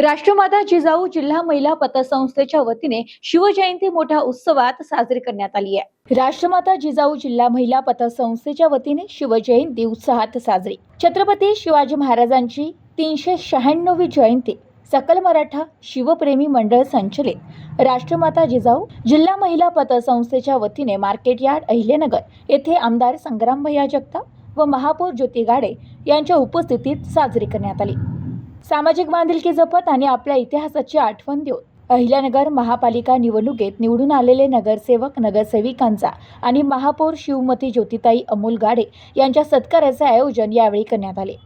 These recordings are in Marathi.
राष्ट्रमाता जिजाऊ जिल्हा महिला पतसंस्थेच्या वतीने शिवजयंती मोठ्या उत्सवात साजरी करण्यात आली आहे. राष्ट्रमाता जिजाऊ जिल्हा महिला पतसंस्थेच्या वतीने शिवजयंती उत्साहात साजरी. छत्रपती शिवाजी महाराजांची तीनशे शहाण्णवी जयंती सकल मराठा शिवप्रेमी मंडळ संचलित. राष्ट्रमाता जिजाऊ जिल्हा महिला पतसंस्थेच्या वतीने मार्केट यार्ड अहिलेनगर येथे आमदार संग्राम भैया जगताप व महापौर ज्योती गाडे यांच्या उपस्थितीत साजरी करण्यात आली. सामाजिक बांधिलकी जपत आणि आपल्या इतिहासाची आठवण देऊन. अहिल्यानगर महापालिका निवडणुकीत निवडून आलेले नगरसेवक नगरसेविकांचा आणि महापौर शिवमती ज्योतिताई अमोल गाडे यांच्या सत्काराचे आयोजन यावेळी करण्यात आले.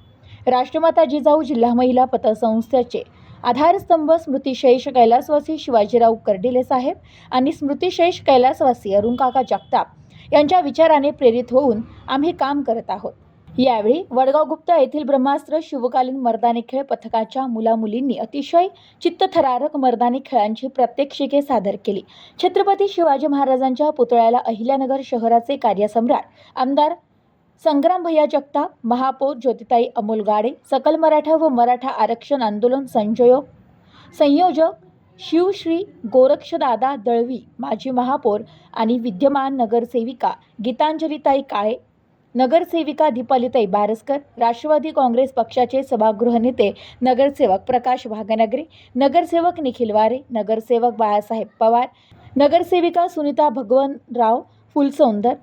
राष्ट्रमाता जिजाऊ जिल्हा महिला पतसंस्थेचे आधारस्तंभ स्मृतिशेष कैलासवासी शिवाजीराव कर्डिले साहेब आणि स्मृतिशेष कैलासवासी अरुणकाका जगताप यांच्या विचाराने प्रेरित होऊन आम्ही काम करत आहोत. यावेळी वडगाव गुप्ता येथील ब्रह्मास्त्र शिवकालीन मर्दानी खेळ पथकाच्या मुलामुलींनी अतिशय चित्तथरारक मर्दानी खेळांची प्रात्यक्षिके सादर केली. छत्रपती शिवाजी महाराजांच्या पुतळ्याला अहिल्यानगर शहराचे कार्यसम्राट आमदार संग्राम भैया जगताप महापौर ज्योतिताई अमोल गाडे सकल मराठा व मराठा आरक्षण आंदोलन संयोजक संयोजक शिवश्री गोरक्षदादा दळवी माजी महापौर आणि विद्यमान नगरसेविका गीतांजलीताई काळे नगरसेविका दीपालिताई बारसकर राष्ट्रवादी काँग्रेस पक्षाचे सभागृह नेते नगरसेवक प्रकाश भागनगरे नगरसेवक निखिल वारे नगरसेवक बाळासाहेब पवार नगरसेविका सुनीता भगवनराव फुलसौंदर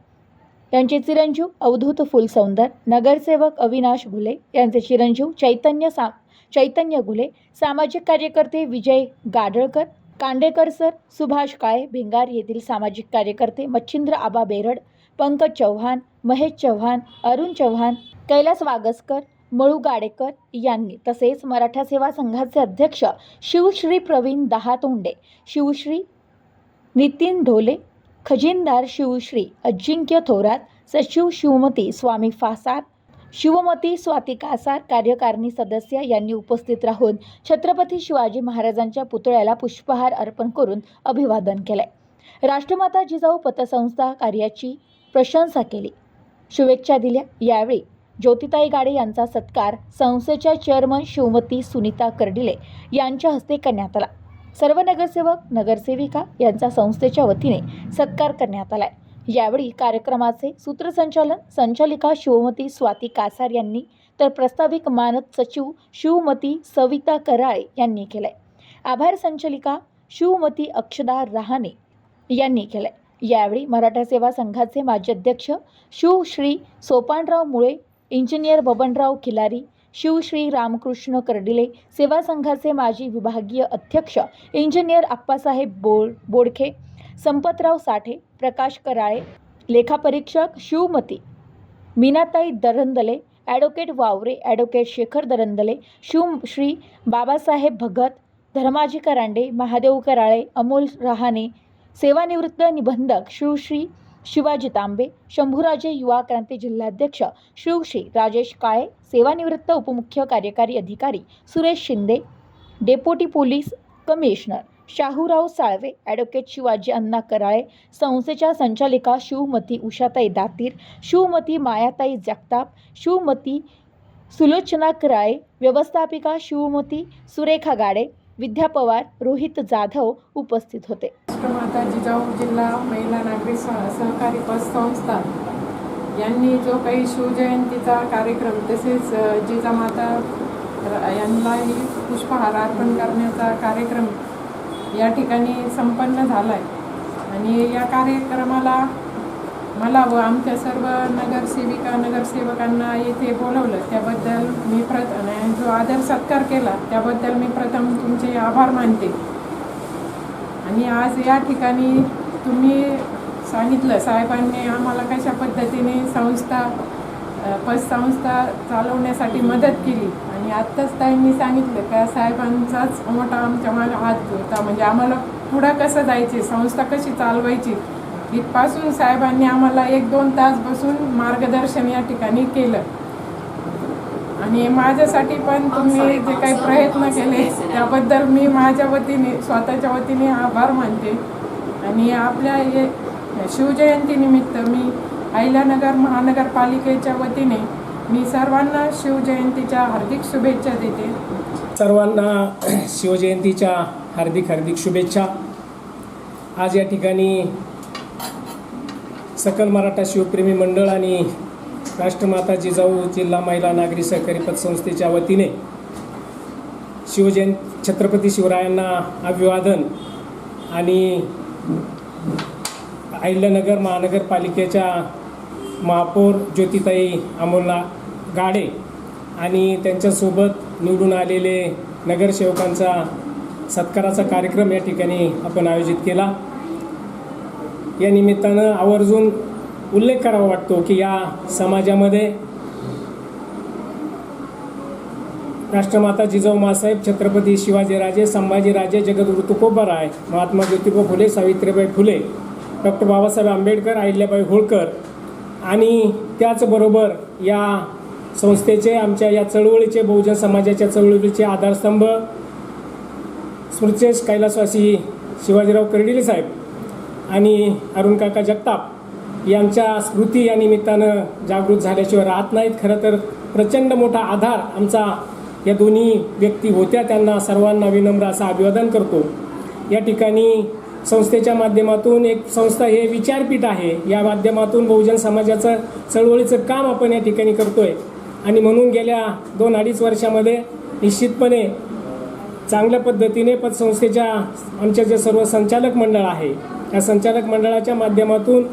यांचे चिरंजीव अवधूत फुलसौंदर नगरसेवक अविनाश घुले यांचे चिरंजीव चैतन्य सा चैतन्य घुले सामाजिक कार्यकर्ते विजय गाडळकर कांडेकर सर सुभाष काळे भिंगार येथील सामाजिक कार्यकर्ते मच्छिंद्र आबा बेरड पंकज चव्हाण महेश चव्हाण अरुण चव्हाण कैलास वागसकर मळू गाडेकर यांनी तसेच मराठा सेवा संघाचे अध्यक्ष शिवश्री प्रवीण दहातोंडे शिवश्री नितीन ढोले खजिनदार शिवश्री अजिंक्य थोरात सचिव शिवमती स्वामी फासार शिवमती स्वाती कासार कार्यकारिणी सदस्य यांनी उपस्थित राहून छत्रपती शिवाजी महाराजांच्या पुतळ्याला पुष्पहार अर्पण करून अभिवादन केले. राष्ट्रमाता जिजाऊ पतसंस्था कार्याची प्रशंसा केली. शुभेच्छा दिल्या. यावेळी ज्योतिताई गाडे यांचा सत्कार संस्थेच्या चेअरमन शिवमती सुनीता कर्डिले यांच्या हस्ते करण्यात आला. सर्व नगरसेवक नगरसेविका यांचा संस्थेच्या वतीने सत्कार करण्यात आलाय. यावेळी कार्यक्रमाचे सूत्रसंचालन संचालिका शिवमती स्वाती कासार यांनी तर प्रस्ताविक मानद सचिव शिवमती सविता कराळे यांनी केलंय. आभार संचालिका शिवमती अक्षदा रहाणे यांनी केलंय. यावेळी मराठा सेवा संघाचे माजी अध्यक्ष शिवश्री सोपानराव मुळे इंजिनियर बबनराव खिलारी शिवश्री रामकृष्ण कर्डिले सेवा संघाचे माजी विभागीय अध्यक्ष इंजिनियर आप्पासाहेब बोड बोडखे संपतराव साठे प्रकाश कराळे लेखापरीक्षक शिवमती मीनाताई दरंदले ॲडव्होकेट वावरे ॲडव्होकेट शेखर दरंदले शिव श्री बाबासाहेब भगत धर्माजी करांडे महादेव कराळे अमोल रहाणे सेवानिवृत्त निबंधक शिवश्री शिवाजी तांबे शंभूराजे युवा क्रांती जिल्हाध्यक्ष शिवश्री राजेश काळे सेवानिवृत्त उपमुख्य कार्यकारी अधिकारी Suresh Shinde deputy police commissioner Shahurao Salve advocate Shivaji Anna Karale संस्थेच्या संचालिका शिवमती उषाताई दातीर शिवमती मायाताई जगताप शिवमती सुलोचना कराळे व्यवस्थापिका शिवमती सुरेखा गाडे विद्या पवार रोहित जाधव उपस्थित होते. राष्ट्रमाता जिजाऊ जिल्हा महिला नागरिक सहकारी पत संस्था. यांनी जो काही शिवजयंतीचा कार्यक्रम तसेच जिजामाता यांनाही पुष्पहार अर्पण करण्याचा कार्यक्रम या ठिकाणी संपन्न झाला आहे आणि या कार्यक्रमाला मला व आमच्या सर्व नगरसेविका नगरसेवकांना येथे बोलवलं. त्याबद्दल मी प्रथ जो आदर सत्कार केला त्याबद्दल मी प्रथम तुमचे आभार मानते. आणि आज या ठिकाणी तुम्ही सांगितलं साहेबांनी आम्हाला कशा पद्धतीने संस्था अ, पतसंस्था चालवण्यासाठी मदत केली. आणि आत्ताच त्यांनी सांगितलं का साहेबांचाच मोठा आमच्या मला हात होता. म्हणजे आम्हाला पुढं कसं जायचे संस्था कशी चालवायची इथपासून साहेबांनी आम्हाला एक दोन तास बसून मार्गदर्शन या ठिकाणी केलं. आणि माझ्यासाठी पण तुम्ही जे काही प्रयत्न केले त्याबद्दल मी माझ्या वतीने स्वतःच्या वतीने आभार मानते. आणि आपल्या हे शिवजयंतीनिमित्त मी अहिल्यानगर महानगरपालिकेच्या वतीने मी सर्वांना शिवजयंतीच्या हार्दिक शुभेच्छा देते. सर्वांना शिवजयंतीच्या हार्दिक हार्दिक शुभेच्छा. आज या ठिकाणी सकल मराठा शिवप्रेमी मंडळ आणि राष्ट्रमाता जिजाऊ जिल्हा महिला नागरी सहकारी पतसंस्थेच्या वतीने शिवजयं छत्रपती शिवरायांना अभिवादन आणि अहिल्यानगर महानगरपालिकेच्या महापौर ज्योतिताई अमोलना गाडे आणि त्यांच्यासोबत निवडून आलेले नगरसेवकांचा सत्काराचा कार्यक्रम या ठिकाणी आपण आयोजित केला. या निमित्तानं आवर्जून उल्लेख करावा वाटतो की या समाजामध्ये राष्ट्रमाता जिजाऊ मासाहेब छत्रपती शिवाजीराजे संभाजीराजे जगद्गुरु तुकोबाराय महात्मा ज्योतिबा फुले सावित्रीबाई फुले डॉक्टर बाबासाहेब आंबेडकर अहिल्याबाई होळकर आणि त्याचबरोबर या संस्थेचे आमच्या या चळवळीचे बहुजन समाजाच्या चळवळीचे आधारस्तंभ स्मृतेश कैलासवासी शिवाजीराव कर्डिले साहेब आणि अरुण काका जगताप यांच्या स्मृती या निमित्तानं जागृत झाल्याशिवाय राहत नाहीत. खरं तर प्रचंड मोठा आधार आमचा या दोन्ही व्यक्ती होत्या. त्यांना सर्वांना विनम्र असं अभिवादन करतो. या ठिकाणी संस्थेच्या माध्यमातून एक संस्था हे विचारपीठ आहे. या माध्यमातून बहुजन समाजाचं चळवळीचं काम आपण या ठिकाणी करतो आहे आणि म्हणून गेल्या दोन अडीच वर्षामध्ये निश्चितपणे चांगल्या पद्धतीने पतसंस्थेच्या आमच्या जे सर्व संचालक मंडळ आहे या संचालक मंडळाच्या माध्यमातून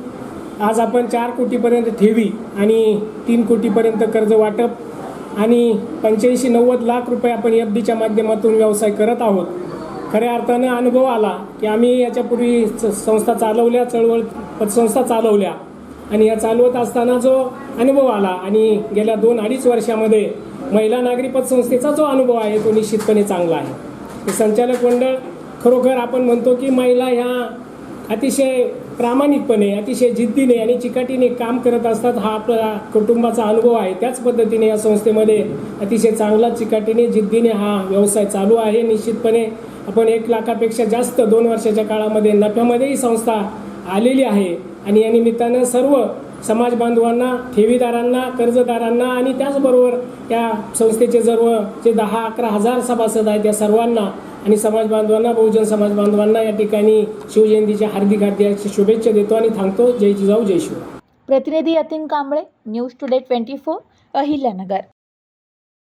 आज आपण चार कोटीपर्यंत ठेवी आणि तीन कोटीपर्यंत कर्ज वाटप आणि पंच्याऐंशी नव्वद लाख रुपये आपण एफ डीच्या माध्यमातून व्यवसाय करत आहोत. खऱ्या अर्थानं अनुभव आला की आम्ही याच्यापूर्वी संस्था चालवल्या चळवळ पतसंस्था चालवल्या आणि या चालवत असताना जो अनुभव आला आणि गेल्या दोन अडीच वर्षामध्ये महिला नागरी पतसंस्थेचा जो अनुभव आहे तो निश्चितपणे चांगला आहे. संचालक मंडळ खरोखर आपण म्हणतो की महिला ह्या अतिशय प्रामाणिकपणे अतिशय जिद्दीने आणि चिकाटीने काम करत असतात हा आपला कुटुंबाचा अनुभव आहे. त्याच पद्धतीने या संस्थेमध्ये अतिशय चांगला चिकाटीने जिद्दीने हा व्यवसाय चालू आहे. निश्चितपणे आपण एक लाखापेक्षा जास्त दोन वर्षाच्या काळामध्ये नफ्यामध्ये ही संस्था आलेली आहे आणि या निमित्तानं सर्व समाज बांधवांना ठेवीदारांना कर्जदारांना आणि त्याचबरोबर त्या संस्थेचे सर्व जे दहा अकरा हजार सभासद आहेत त्या सर्वांना आणि समाज बांधवांना बहुजन समाज बांधवांना या ठिकाणी शिवजयंतीच्या हार्दिक हार्दिक शुभेच्छा देतो आणि थांबतो. जय जिजाऊ जय शिवराय. प्रतिनिधी Yatin Kamble news today twenty four Ahilyanagar.